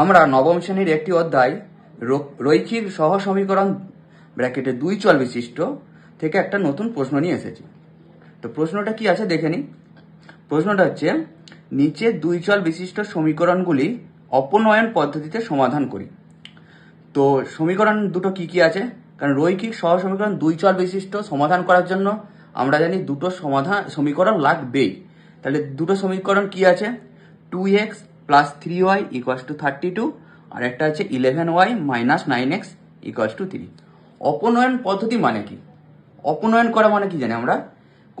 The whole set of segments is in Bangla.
আমরা নবম শ্রেণির একটি অধ্যায় রৈখিক সহ সমীকরণ ব্র্যাকেটে দুই চল বিশিষ্ট থেকে একটা নতুন প্রশ্ন নিয়ে এসেছি। তো প্রশ্নটা কি আছে দেখে নিই প্রশ্নটা হচ্ছে, নিচে দুই চল বিশিষ্ট সমীকরণগুলি অপনয়ন পদ্ধতিতে সমাধান করি। তো সমীকরণ দুটো কি কি আছে? কারণ রৈখিক সহ সমীকরণ দুই চল বিশিষ্ট সমাধান করার জন্য আমরা জানি দুটো সমাধান সমীকরণ লাগবেই। তাহলে দুটো সমীকরণ কি আছে? Two x plus three y equals to thirty two আর একটা আছে eleven y minus nine x equals to three অপনয়ন পদ্ধতি মানে কি? অপনয়ন করা মানে কি জানি আমরা?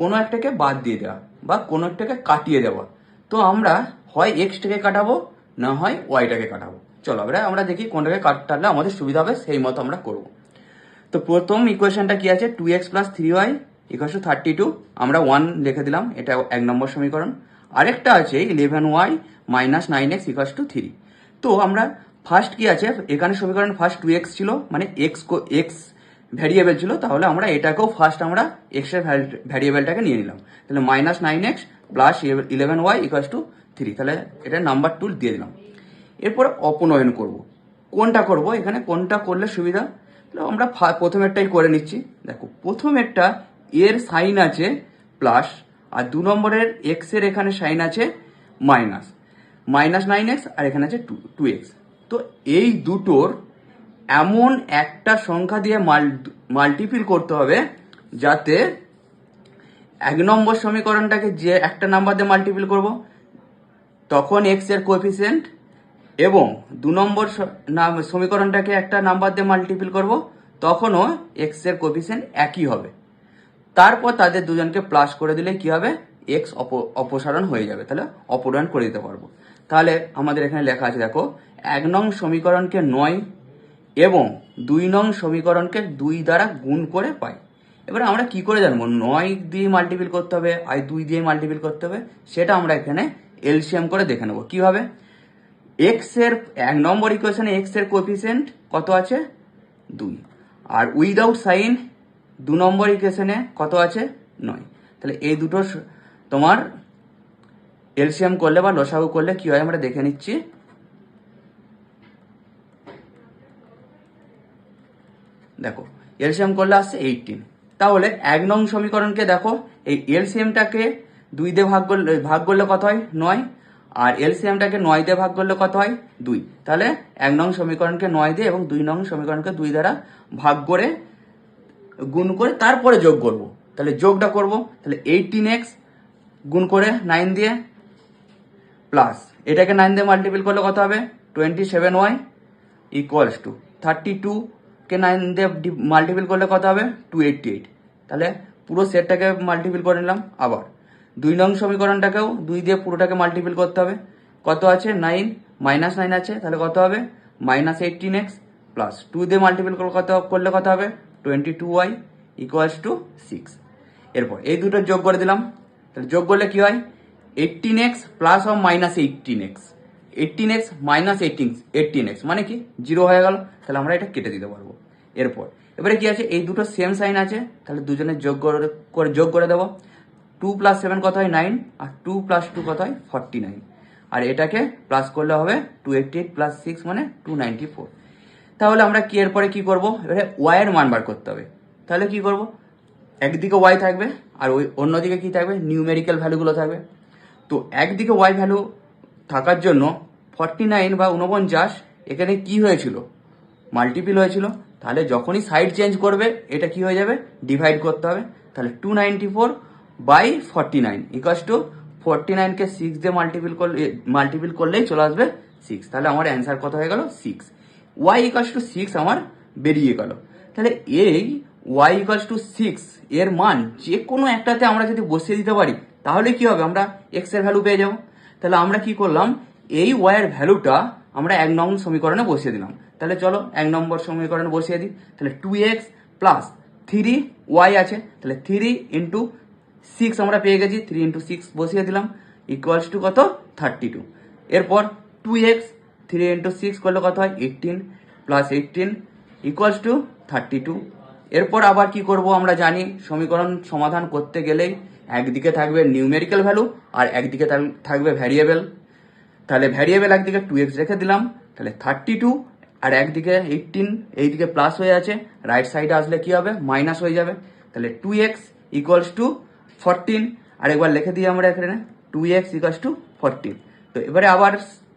কোনো একটাকে বাদ দিয়ে দেওয়া বা কোনো একটাকে কাটিয়ে দেওয়া। তো আমরা হয় এক্সটাকে কাটাবো, না হয় ওয়াইটাকে কাটাবো। চলো আমরা আমরা দেখি কোনটাকে কাটালে আমাদের সুবিধা হবে, সেই মতো আমরা করব। তো প্রথম ইকুয়েশনটা কি আছে? Two x plus three y equals to thirty two আমরা ওয়ান লিখে দিলাম, এটা এক নম্বর সমীকরণ। আরেকটা আছে eleven y minus nine x equals to three তো আমরা ফার্স্ট কি আছে? এখানে সমীকরণ ফার্স্ট টু এক্স ছিল মানে এক্স এক্স ভ্যারিয়েবল ছিল, তাহলে আমরা এটাকেও ফার্স্ট আমরা এক্সের ভ্যারিয়েবলটাকে নিয়ে নিলাম। তাহলে minus nine x plus eleven y equals to three তাহলে এটা নাম্বার টু দিয়ে দিলাম। এরপর অপনয়ন করব। কোনটা করব? এখানে কোনটা করলে সুবিধা? তাহলে আমরা প্রথমেরটাই করে নিচ্ছি। দেখো, প্রথমেরটা এর সাইন আছে প্লাস আর দু নম্বরের এক্সের এখানে সাইন আছে মাইনাস। মাইনাস নাইন এক্স আর এখানে আছে টু টু এক্স। তো এই দুটোর এমন একটা সংখ্যা দিয়ে মাল্টিপিল করতে হবে যাতে এক নম্বর সমীকরণটাকে যে একটা নাম্বার দিয়ে মাল্টিপিল করব, তখন এক্সের কোএফিসিয়েন্ট এবং দু নম্বর নাম- সমীকরণটাকে একটা নাম্বার দিয়ে মাল্টিপিল করব, তখনও এক্সের কোএফিসিয়েন্ট একই হবে। তারপর তাদের দুজনকে প্লাস করে দিলে কি হবে? এক্স অপসারণ হয়ে যাবে। তাহলে অপসারণ করে দিতে পারব। তাহলে আমাদের এখানে লেখা আছে, দেখো, এক নং সমীকরণকে নয় এবং দুই নং সমীকরণকে দুই দ্বারা গুণ করে পাই। এবার আমরা কি করে জানব? নয় দিয়ে মাল্টিপিল করতে হবে আর দুই দিয়ে মাল্টিপিল করতে হবে, সেটা আমরা এখানে এলসিএম করে দেখে নেব। কীভাবে এক্সের, এক নম্বর ইকুয়েশনে এক্সের কোএফিসিয়েন্ট কত আছে? দুই। আর উইদাউট সাইন দু নম্বর ইকুয়েশনে কত আছে? নয়। তাহলে এই দুটো তোমার এলসিএম করলে বা লসাগু করলে কি হয়? আমরা দেখে নিচ্ছি। দেখো এলসিএম করলে আসছে এইটিন তাহলে এক নং সমীকরণকে দেখো, এই এলসিএমটাকে দুই দিয়ে ভাগ করলে ভাগ করলে কত হয়? নয়। আর এলসিএমটাকে নয় দিয়ে ভাগ করলে কত হয়? দুই। তাহলে এক নং সমীকরণকে নয় দিয়ে এবং দুই নং সমীকরণকে দুই দ্বারা ভাগ করে গুণ করে তারপরে যোগ করব। তাহলে যোগটা করব, তাহলে এইটিন এক্স গুণ করে নাইন দিয়ে প্লাস এটাকে নাইন দিয়ে মাল্টিপল করলে কত হবে? Twenty seven y equals to thirty two K nine দিয়ে মাল্টিপল করলে কত হবে? টু এইটটি এইট তাহলে পুরো সেটটাকে মাল্টিপল করে নিলাম আবার। দুই নং সমীকরণটাকেও দুই দিয়ে পুরোটাকে মাল্টিপল করতে হবে। কত আছে? নাইন মাইনাস নাইন আছে। তাহলে কত হবে? Minus eighteen x plus two দিয়ে মাল্টিপল কত করলে কত হবে? Twenty two y equals to six এরপর এই দুটো যোগ করে দিলাম। তাহলে যোগ করলে কি হয়? Eighteen x plus of minus eighteen x eighteen x minus eighteen eighteen x মানে কি? জিরো হয়ে গেল। তাহলে আমরা এটা কেটে দিতে পারব। এরপর, এবারে কি আছে? এই দুটো সেম সাইন আছে। তাহলে দুজনের যোগ করে করে, যোগ করে দেবো। টু প্লাস সেভেন কত হয়? নাইন আর টু প্লাস টু কত হয়? ফর্টি নাইন আর এটাকে প্লাস করলে হবে two eighty eight plus six মানে টু নাইনটি ফোর তাহলে আমরা কি এরপরে কি করব? এবারে ওয়াই এর মান বার করতে হবে। তাহলে কি করব? একদিকে ওয়াই থাকবে আর ওই অন্যদিকে কি থাকবে? নিউমেরিক্যাল ভ্যালুগুলো থাকবে। তো একদিকে ওয়াই ভ্যালু থাকার জন্য ফর্টি নাইন বা উনপঞ্চাশ এখানে কি হয়েছিল? মাল্টিপিল হয়েছিল। তাহলে যখনই সাইড চেঞ্জ করবে, এটা কি হয়ে যাবে? ডিভাইড করতে হবে। তাহলে two ninety four by forty nine equals two forty নাইনকে six দিয়ে মাল্টিপিল করলে মাল্টিপিল করলেই চলে আসবে সিক্স তাহলে আমার অ্যান্সার কত হয়ে গেল? Six y equals to six আমার বেরিয়ে গেল। তাহলে এই ওয়াই ইকাস টু সিক্স এর মান যে কোনো একটাতে আমরা যদি বসিয়ে দিতে পারি, তাহলে কি হবে? আমরা এক্সের ভ্যালু পেয়ে যাব। তাহলে আমরা কি করলাম? এই ওয়াই এর ভ্যালুটা আমরা এক নম্বর সমীকরণে বসিয়ে দিলাম। তাহলে চলো এক নম্বর সমীকরণে বসিয়ে দিই। তাহলে two x plus three y আছে। তাহলে থ্রি ইন্টু সিক্স আমরা পেয়ে গেছি। থ্রি ইন্টু সিক্স বসিয়ে দিলাম। ইকুয়ালস টু কত? থার্টি টু এরপর two x three into six করলে কত হয়? Eighteen plus eighteen equals to thirty two এরপর আবার কি করব আমরা জানি, সমীকরণ সমাধান করতে গেলেই একদিকে থাকবে নিউমেরিক্যাল ভ্যালু আর একদিকে থাক- থাকবে ভ্যারিয়েবল তাহলে ভ্যারিয়েবল একদিকে টু এক্স রেখে দিলাম, তাহলে থার্টি টু আর একদিকে এইটিন এইদিকে প্লাস হয়ে আছে রাইট সাইডে আসলে কি হবে? মাইনাস হয়ে যাবে। তাহলে two x equals to fourteen আর একবার লিখে দিই আমরা এখানে two x equals to fourteen তো এবারে আবার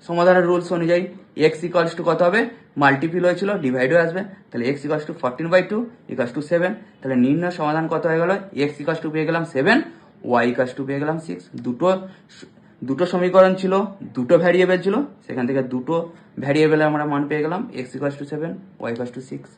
সমাধানের রুলস অনুযায়ী এক্স ইকলস টু কত হবে? মাল্টিপিল হয়েছিল ডিভাইড হয়ে আসবে। তাহলে x equals to fourteen by two equals to seven তাহলে নির্ণয় সমাধান কত হয়ে গেল? এক্স ইকলস টু পেয়ে গেলাম সেভেন ওয়াই ইকলস টু পেয়ে গেলাম সিক্স দুটো দুটো সমীকরণ ছিল, দুটো ভ্যারিয়েবল ছিল। সেখান থেকে দুটো ভ্যারিয়েবলে আমরা মান পেয়ে গেলাম x equals to seven y equals to six